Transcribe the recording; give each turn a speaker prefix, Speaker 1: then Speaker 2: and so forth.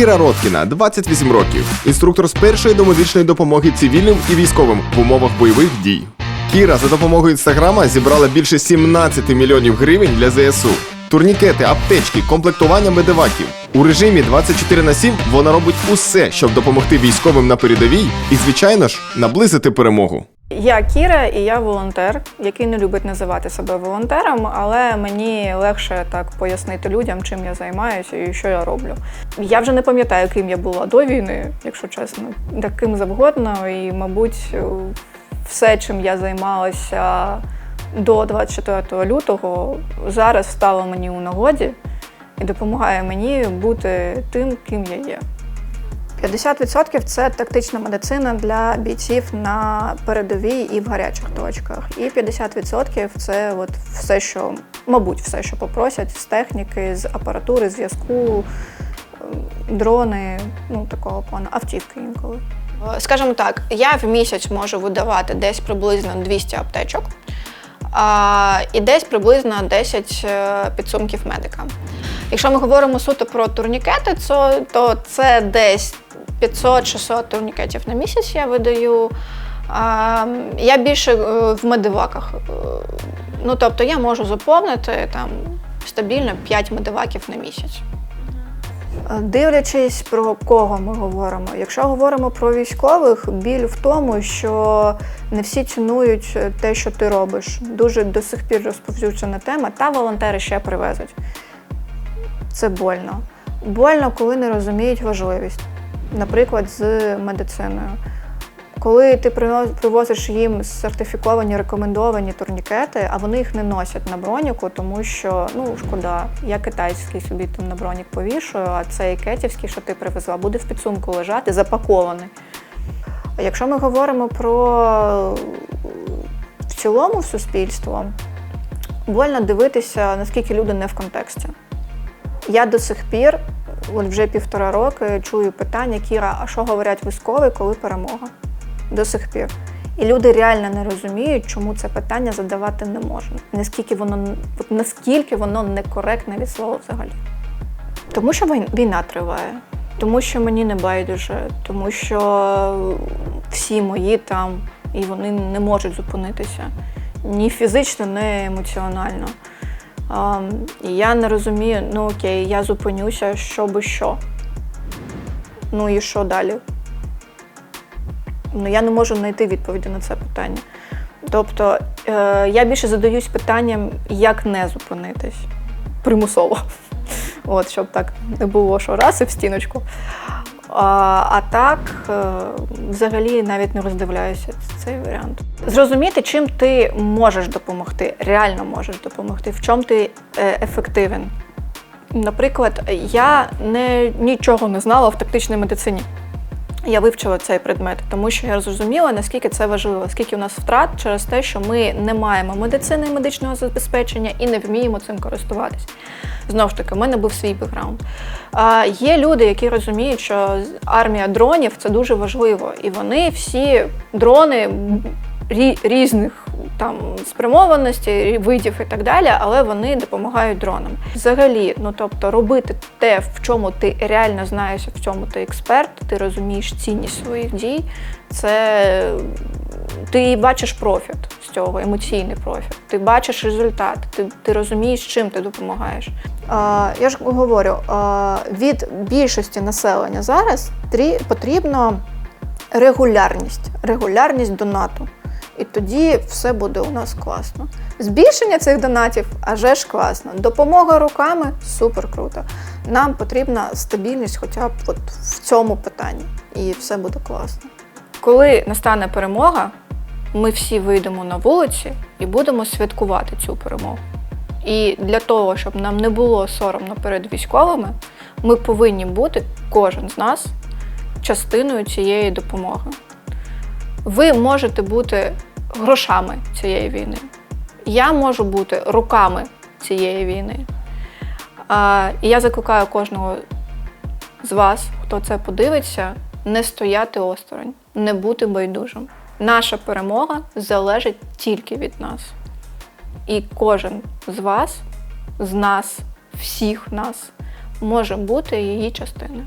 Speaker 1: Кіра Роткіна, 28 років, інструктор з першої домедичної допомоги цивільним і військовим в умовах бойових дій. Кіра за допомогою інстаграма зібрала більше 17 мільйонів гривень для ЗСУ. Турнікети, аптечки, комплектування медиваків. У режимі 24 на 7 вона робить усе, щоб допомогти військовим на передовій і, звичайно ж, наблизити перемогу.
Speaker 2: Я Кіра, і я волонтер, який не любить називати себе волонтером, але мені легше так пояснити людям, чим я займаюся і що я роблю. Я вже не пам'ятаю, ким я була до війни, якщо чесно, таким завгодно, і, мабуть, все, чим я займалася до 24 лютого, зараз стало мені у нагоді і допомагає мені бути тим, ким я є. 50% це тактична медицина для бійців на передовій і в гарячих точках. І 50% це от все, що, мабуть, все, що попросять з техніки, з апаратури, зв'язку, ем, дрони, ну такого плану, автівки інколи. Скажімо так, я в місяць можу видавати десь приблизно 200 аптечок а, і десь приблизно 10 е, підсумків медика. Якщо ми говоримо суто про турнікети, то, це десь 500-600 турнікетів на місяць я видаю. Я більше е, в медиваках. Е, Ну, тобто я можу заповнити там стабільно 5 медиваків на місяць. Дивлячись про кого ми говоримо. Якщо говоримо про військових, біль в тому, що не всі цінують те, що ти робиш. Дуже до сих пір розповсюджена тема, та волонтери ще привезуть. Це больно. Больно, коли не розуміють важливість, наприклад, з медициною. Коли ти привозиш їм сертифіковані рекомендовані турнікети, а вони їх не носять на броніку, тому що ну шкода, я китайський собі там на бронік повішую, а цей кетівський, що ти привезла, буде в підсумку лежати, запакований. Якщо ми говоримо про в цілому суспільство, больно дивитися, наскільки люди не в контексті. Я до сих пір, от вже півтора роки, чую питання Кіра, а що говорять військові, коли перемога? До сих пір. І люди реально не розуміють, чому це питання задавати не можна. Наскільки воно наскільки воно некоректне від слова взагалі. Тому що війна триває, тому що мені не байдуже, тому що всі мої там і вони не можуть зупинитися ні фізично, ні емоціонально. І я не розумію, ну окей, я зупинюся, що би що. Ну і що далі? Ну, я не можу знайти відповіді на це питання. Тобто е, я більше задаюсь питанням, як не зупинитись примусово. От, щоб так не було, що раз і в стіночку. А, так, е, взагалі навіть не роздивляюся цей варіант. Зрозуміти, чим ти можеш допомогти, реально можеш допомогти, в чому ти е, ефективен. Наприклад, я не, нічого не знала в тактичній медицині. Я вивчила цей предмет, тому що я зрозуміла, наскільки це важливо, скільки у нас втрат через те, що ми не маємо медицини і медичного забезпечення і не вміємо цим користуватись. Знову ж таки, в мене був свій бекграунд. А, є люди, які розуміють, що армія дронів це дуже важливо, і вони всі дрони рі- різних там спрямованостей, видів і так далі, але вони допомагають дронам. Взагалі, ну тобто, робити те, в чому ти реально знаєшся, в цьому ти експерт, ти розумієш цінність своїх дій, це ти бачиш профіт з цього, емоційний профіт. Ти бачиш результат, ти, ти розумієш, чим ти допомагаєш. А, я ж говорю, а, від більшості населення зараз трі- потрібно регулярність, регулярність донату. І тоді все буде у нас класно. Збільшення цих донатів аже ж класно. Допомога руками супер круто. Нам потрібна стабільність хоча б от в цьому питанні, і все буде класно. Коли настане перемога, ми всі вийдемо на вулиці і будемо святкувати цю перемогу. І для того, щоб нам не було соромно перед військовими, ми повинні бути, кожен з нас, частиною цієї допомоги. Ви можете бути грошами цієї війни. Я можу бути руками цієї війни. І я закликаю кожного з вас, хто це подивиться, не стояти осторонь, не бути байдужим. Наша перемога залежить тільки від нас. І кожен з вас, з нас, всіх нас, може бути її частиною.